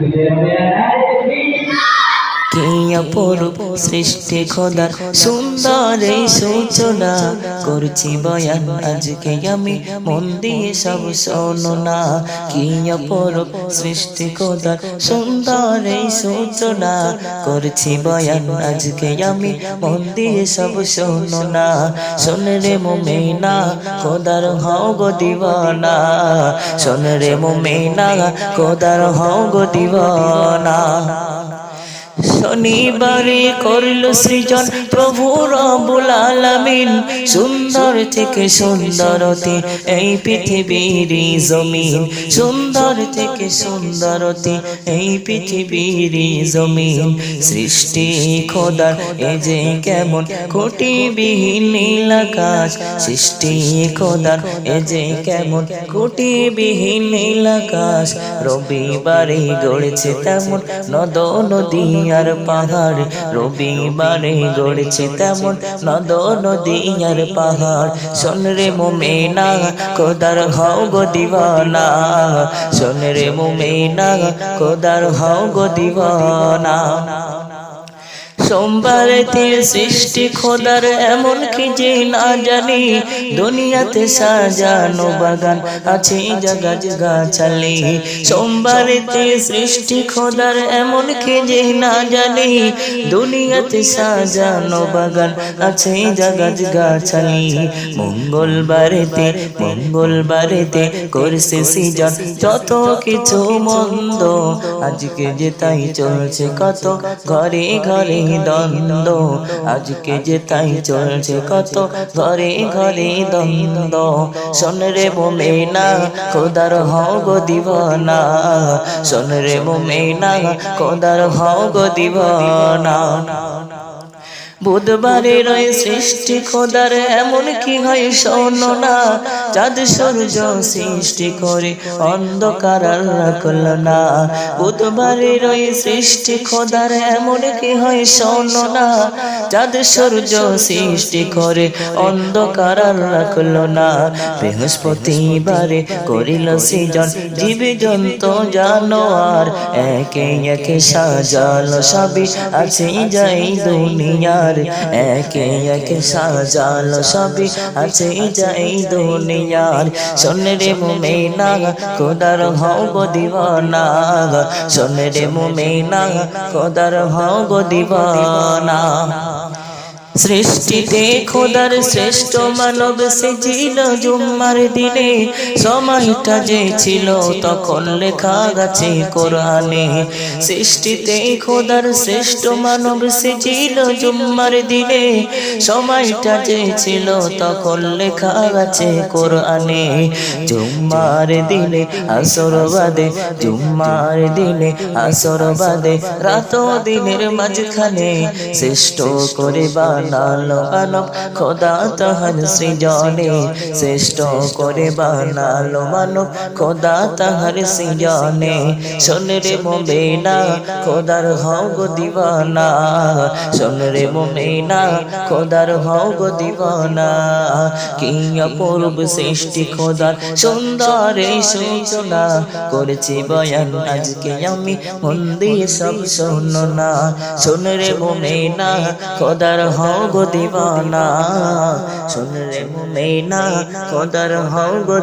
কি অপরূপ সৃষ্টি খোদার সুন্দর এই সূচনা করছি বয়ান। আজকে আমি মন দিয়ে সব শোনো না। কি অপরূপ সৃষ্টি খোদার সুন্দর এই সূচনা করছি বয়ান। আজকে আমি মন দিয়ে সব শোনো না। শোন রে মোমেনা, খোদার হও গো দিওয়ানা। শোন রে মোমেনা, খোদার হও গো দিওয়ানা। শনিবারে করল সৃজন প্রভু রবুল আলামিন। সুন্দর থেকে সুন্দরতে এই পৃথিবীর জমিন। সুন্দর থেকে সুন্দরতে এই পৃথিবীর জমিন। সৃষ্টি খোদার এ যে কেমন কোটিবিহীন নীল আকাশ সৃষ্টি খোদার এ যে কেমন কোটিবিহীন নীল আকাশ রবিবারে গড়েছে তেমন নদ নদী আর পাহাড় রবিবারে গড়েছে তেমন নদ নদী আর পাহাড় সোনরে মোমেনা কোদার হও গো দিবানা সোনরে মোমেনা কোদার হও গো দিওয়ানা। সোমবারেতে সৃষ্টি, খোদার এমন কি যে না জানি। দুনিয়াতে সাজানো বাগান আছে, জাগাজ গাছালি। সোমবারেতে সৃষ্টি, খোদার এমন কি যে না জানি। দুনিয়াতে সাজানো বাগান আছে, জাগাজ গাছালি। মঙ্গলবারেতে মঙ্গলবারেতে করছে সিজন যত কিছু মন্দ। আজকে যে তাই চলছে, কত ঘরে ঘরে দ্বন্দ্ব। আজকে যে তাই চলছে, কত ঘরে ঘরে দ্বন্দ্ব। শোন রে মোমেনা, খোদার হও গো দিবানা। শোন রে মোমেনা, খোদার হও গো দিবানা। বুধবারে রয়ে সৃষ্টি খোদার এমন কি হয় শোনো না? চাঁদ সূর্য সৃষ্টি করে অন্ধকার রাখল না। বুধবারে রয়ে সৃষ্টি খোদার এমন কি হয় শোনো না? চাঁদ সূর্য সৃষ্টি করে অন্ধকার রাখল না। বৃহস্পতিবারে করিল সৃজন জীব জন্তু জানোয়ার। একে একে সাজালো সবই আছে যাই দুনিয়ার একে একে সাজালো সবই আছে যাই দুনিয়ার সোনের রে মুমেনা কোদার গো দিবানা শোন রে মুমেনা, খোদার হও গো দিওয়ানা। সৃষ্টিতে খোদার শ্রেষ্ঠ মানব সেছিল জুম্মার দিনে। সময়টা যে ছিল তখন লেখা গেছে কোরআনে। সৃষ্টিতে খোদার শ্রেষ্ঠ মানব সেছিল জুম্মার দিনে। সময়টা যে ছিল তখন লেখা গেছে কোরআনে। জুম্মার দিনে আসর বাদে, জুম্মার দিনে আসর বাদে রাত দিনের মাঝখানে শ্রেষ্ঠ করে বানালো মানব খোদা তাহার সৃজনে শ্রেষ্ঠ করে বানালো মানব খোদা তাহার সৃজনে। শোন রে মোমেনা খোদার হও গো দিবানা। শোন রে মোমেনা খোদার হও গো দিবানা। কি অপূর্ব সৃষ্টি খোদার সুন্দর এই সূচনা। করেছি বয়ান আজকে আমি মন দিয়ে সব শোনো না। শোন রে মোমেনা খোদার হও দিবানা শুনলে রে মোমেনা খোদার হও গো